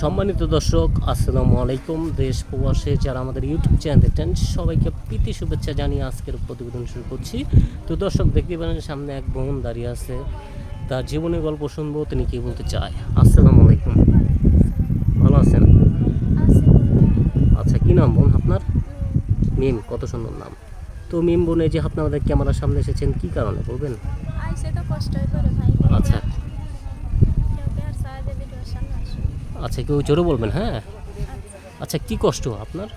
সম্মানিত দর্শক আসসালামু আলাইকুম। দেশ প্রবাসে যারা আমাদের ইউটিউব চ্যানেল দেখতেন সবাইকে প্রীতি শুভেচ্ছা জানিয়ে আজকের প্রতিবেদন শুরু করছি। তো দর্শক দেখতে পারেন সামনে এক বোন দাঁড়িয়ে আছে। তার জীবনের গল্প শুনব তিনি কী বলতে চায়? আসসালামু আলাইকুম। ভালো আছেন? আচ্ছা কী নাম বোন আপনার? মিম কত সুন্দর নাম। তো মিম বোন এই যে আপনি আমাদের ক্যামেরার সামনে এসেছেন কী কারণে বলবেন? আচ্ছা। আচ্ছা কেউ জোরে বলবেন হ্যাঁ? আচ্ছা কি কষ্ট আপনার?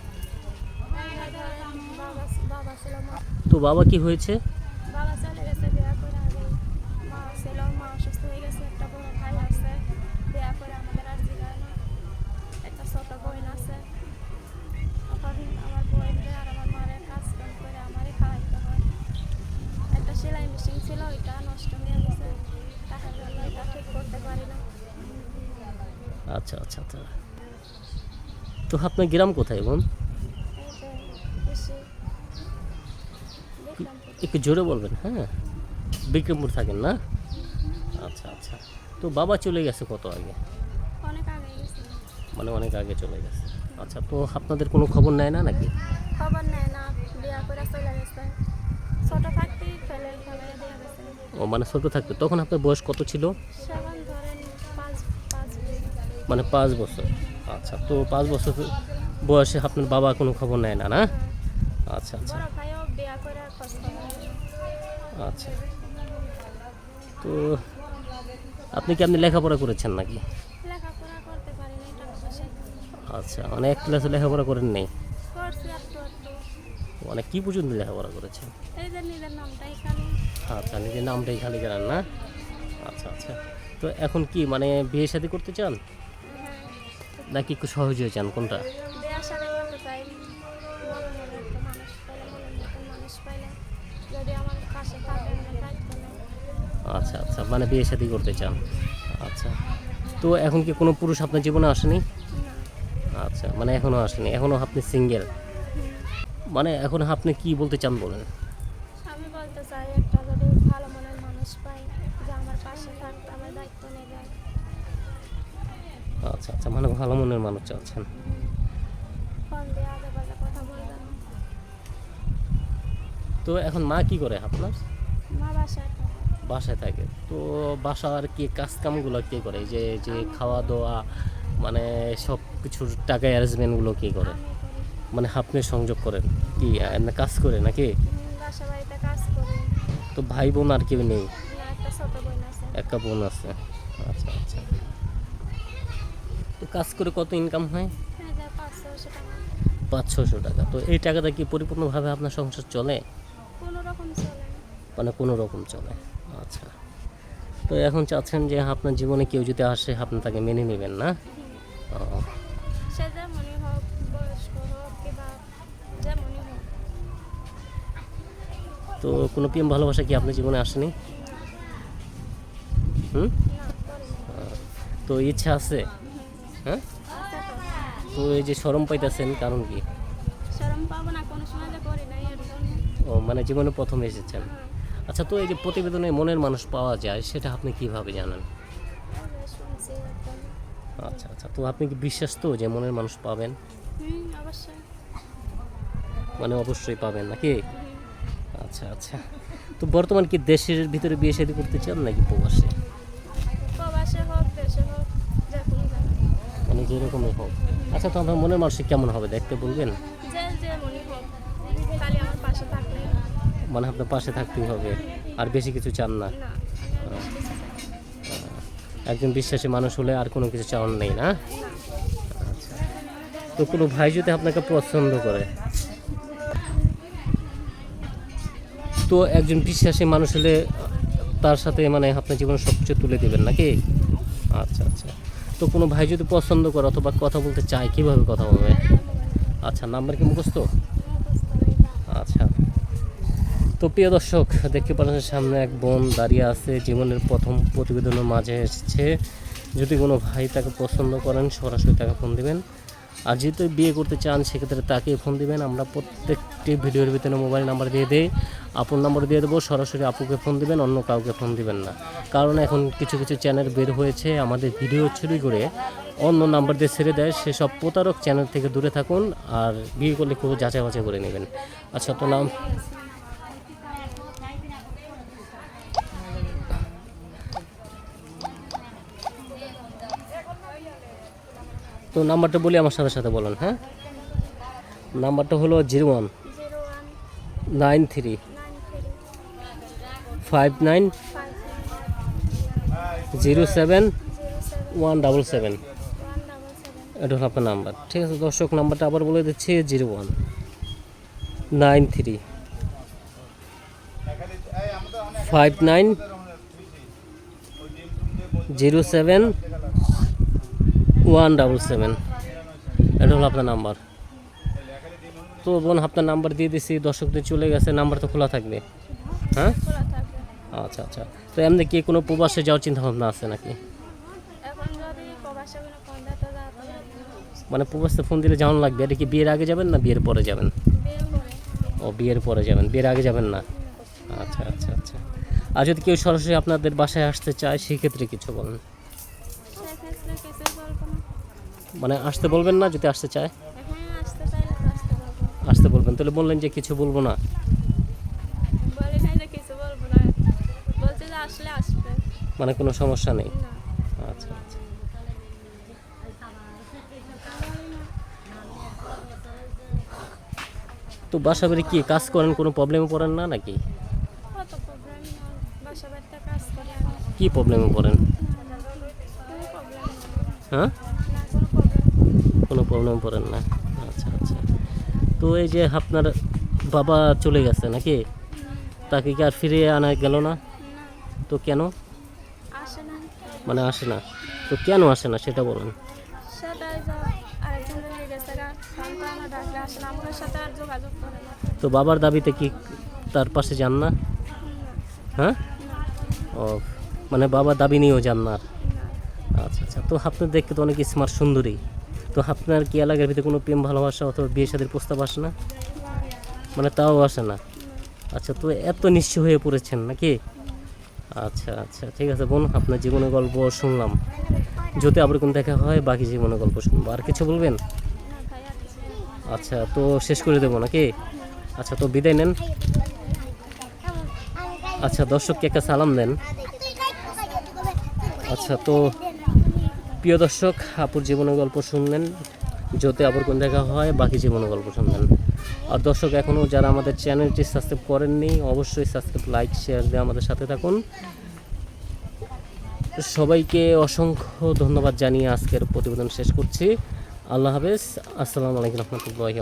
তো বাবা কি হয়েছে? আচ্ছা আচ্ছা আচ্ছা। তো আপনার গ্রাম কোথায় বোন। একটু জোরে বলবেন হ্যাঁ? বিক্রমপুর থাকেন না? আচ্ছা আচ্ছা। তো বাবা চলে গেছে কত আগে? অনেক আগে গেছে। মানে অনেক আগে চলে গেছে। আচ্ছা তো আপনাদের কোনো খবর নেয় না নাকি? খবর নেয় না বিয়া করে চলে গেছে। ছোট থাকতেই ফেলে ফেলে দিয়ে গেছে। ও মানে ছোটো থাকতে। তখন আপনার বয়স কত ছিল? মানে পাঁচ বছর। আচ্ছা তো পাঁচ বছর বয়সে আপনার বাবা কোনো খবর নেয় না না? আচ্ছা আচ্ছা। আচ্ছা। তো আপনি কি আপনি লেখাপড়া করেছেন নাকি? আচ্ছা মানে এক ক্লাসে লেখাপড়া করেন নেই? মানে কি পর্যন্ত লেখাপড়া করেছেন? আচ্ছা নিজের নামটাই খালি জানেন না? আচ্ছা আচ্ছা। তো এখন কি মানে বিয়ে শাদী করতে চান? নাকি একটু সহজ হয়ে চান কোনটা? আচ্ছা আচ্ছা মানে বিয়ে শাদী করতে চান। আচ্ছা তো এখন কি কোনো পুরুষ আপনার জীবনে আসেনি? আচ্ছা মানে এখনও আসেনি এখনও আপনি সিঙ্গেল মানে এখন আপনি কি বলতে চান বলেন? আমি বলতে চাই একটা যদি ভালো মনের মানুষ পাই যে আমার পাশে থাকতে আমার দায়িত্ব নেবে আচ্ছা আচ্ছা মানে ভালো মনের মানুষ চাচ্ছেন তো এখন মা কি করে আপনার? বাসায় থাকে। তো বাসার কি কাজ কামগুলো কে করে? যে যে খাওয়া দাওয়া মানে সব কিছুর টাকা অ্যারেঞ্জমেন্টগুলো কে করে? মানে আপনি সংযোগ করেন? কি কাজ করে নাকি? তো ভাই বোন আর কেউ নেই? একটা বোন আছে। আচ্ছা আচ্ছা। কাজ করে কত ইনকাম হয়? পাঁচ ছশো টাকা। তো এই টাকাটা কি পরিপূর্ণভাবে আপনার সংসার চলে? মানে কোনো রকম চলে। আচ্ছা। তো এখন চাচ্ছেন যে আপনার জীবনে কেউ যদি আসে আপনি তাকে মেনে নেবেন না? তো কোনো প্রেম ভালোবাসা কি আপনার জীবনে আসেনি? হুম? তো ইচ্ছা আছে? হ্যাঁ? তো এই যে শরম পাইতেছেন কারণ কি? ও মানে জীবনে প্রথম এসেছেন। হ্যাঁ। আচ্ছা তো এই যে প্রতিবেদনে মনের মানুষ পাওয়া যায় সেটা আপনি কীভাবে জানেন? আচ্ছা আচ্ছা তো আপনি কি বিশ্বাস তো যে মনের মানুষ পাবেন? মানে অবশ্যই পাবেন নাকি? আচ্ছা আচ্ছা। তো বর্তমান কি দেশের ভিতরে বিয়ে শাদী করতে চান নাকি প্রবাসে? যেরকমই হোক। আচ্ছা তো আপনার মনের মানুষ কেমন হবে? দেখতে বলবেন? মানে আপনার পাশে থাকতেই হবে আর বেশি কিছু চান না। একজন বিশ্বাসী মানুষ হলে আর কোনো কিছু চাওয়ার নেই না? আচ্ছা। তো কোনো ভাই যদি আপনাকে পছন্দ করে? তো একজন বিশ্বাসী মানুষ হলে তার সাথে মানে আপনার জীবনে সব কিছু তুলে দেবেন নাকি? আচ্ছা আচ্ছা। তো কোনো ভাই যদি পছন্দ করে অথবা কথা বলতে চায়, কীভাবে কথা বলবে? আচ্ছা নাম্বার কি মুখস্থ? আচ্ছা। তো প্রিয় দর্শক, দেখতে পাচ্ছেন সামনে এক বোন দাঁড়িয়ে আছে, জীবনের প্রথম প্রতিবেদনের মাঝে এসছে। যদি কোনো ভাই তাকে পছন্দ করেন, সরাসরি তাকে ফোন দিবেন। আর যেহেতু বিয়ে করতে চান, সেক্ষেত্রে তাকে ফোন দিবেন। আমরা প্রত্যেকটি ভিডিওর ভিতরে মোবাইল নাম্বার দিয়ে দিই। আপুর নাম্বার দিয়ে দেবো, সরাসরি আপুকে ফোন দিবেন, অন্য কাউকে ফোন দিবেন না। কারণ এখন কিছু কিছু চ্যানেল বের হয়েছে, আমাদের ভিডিও ছবি করে অন্য নাম্বার দিয়ে ছেড়ে দেয়। সেসব প্রতারক চ্যানেল থেকে দূরে থাকুন আর বিয়ে করলে খুব যাচাই বাছাই করে নেবেন। আচ্ছা তো নাম? তো নাম্বারটা বলি আমার সাথে সাথে বলেন হ্যাঁ? নাম্বারটা হলো zero one nine three five nine zero seven one double seven. এটা হলো আপনার নাম্বার, ঠিক আছে? দর্শক, নাম্বারটা আবার বলে দিচ্ছি, zero one nine three five nine zero seven one double seven এটা হলো আপনার নাম্বার। তো বোন, আপনার নাম্বার দিয়ে দিছি, দর্শকদের চলে গেছে, নাম্বার তো খোলা থাকবে। হ্যাঁ? আচ্ছা আচ্ছা। তো এমনি কি কোনো প্রবাসে যাওয়ার চিন্তা ভাবনা আছে নাকি? মানে প্রবাসে ফোন দিলে যাওয়ান লাগবে, এটা কি বিয়ের আগে যাবেন না বিয়ের পরে যাবেন? ও, বিয়ের পরে যাবেন, বিয়ের আগে যাবেন না। আচ্ছা আচ্ছা আচ্ছা। আর যদি কেউ সরাসরি আপনাদের বাসায় আসতে চায়, সেক্ষেত্রে কিছু বলেন। মানে আসতে বলবেন না যদি আসতে চায়? আসতে তো আসতে বলবেন। তাহলে বললেন যে কিছু বলব না। মানে কোনো সমস্যা নেই? আচ্ছা আচ্ছা। তো বাসা বাড়ি কি কাজ করেন? কোনো প্রবলেমে পড়েন না নাকি? কি প্রবলেমে পড়েন? হ্যাঁ? কোনো প্রবলেম পড়েন না। আচ্ছা আচ্ছা। তো এই যে আপনার বাবা চলে গেছে নাকি? তাকে কি আর ফিরিয়ে আনা গেল না? তো কেন? মানে আসে না। তো কেন আসে না সেটা বলুন। তো বাবার দাবিতে কি তার পাশে যান না? হ্যাঁ? ও মানে বাবার দাবি নিয়েও যান না আচ্ছা আচ্ছা। তো আপনার দেখতে তো অনেক স্মার্ট সুন্দরী। তো আপনার কি এলাকার ভিতরে কোনো প্রেম, ভালোবাসা অথবা বিয়ে সাদের প্রস্তাব আসে না? মানে তাও আসে না। আচ্ছা তো এত নিশ্চয় হয়ে পড়েছেন নাকি? আচ্ছা আচ্ছা ঠিক আছে বোন, আপনার জীবনের গল্প শুনলাম। যদি আবার কোন দেখা হয়, বাকি জীবনের গল্প শুনব। আর কিছু বলবেন। আচ্ছা তো শেষ করে দেবো নাকি? আচ্ছা তো বিদায় নেন। আচ্ছা দর্শককে একটা সালাম দেন। আচ্ছা তো প্রিয় দর্শক, আপুর জীবনের গল্প শুনলেন যদি আবার কোন দেখা হয়, বাকি জীবনের গল্প শুনলেন। আর দর্শক এখনও যারা আমাদের চ্যানেলটি সাবস্ক্রাইব করেননি, অবশ্যই সাবস্ক্রাইব, লাইক, শেয়ার দিয়ে আমাদের সাথে থাকুন। সবাইকে অসংখ্য ধন্যবাদ জানিয়ে আজকের প্রতিবেদন শেষ করছি। আল্লাহ হাফেজ। আসসালামু আলাইকুম রহমতুল্লাহি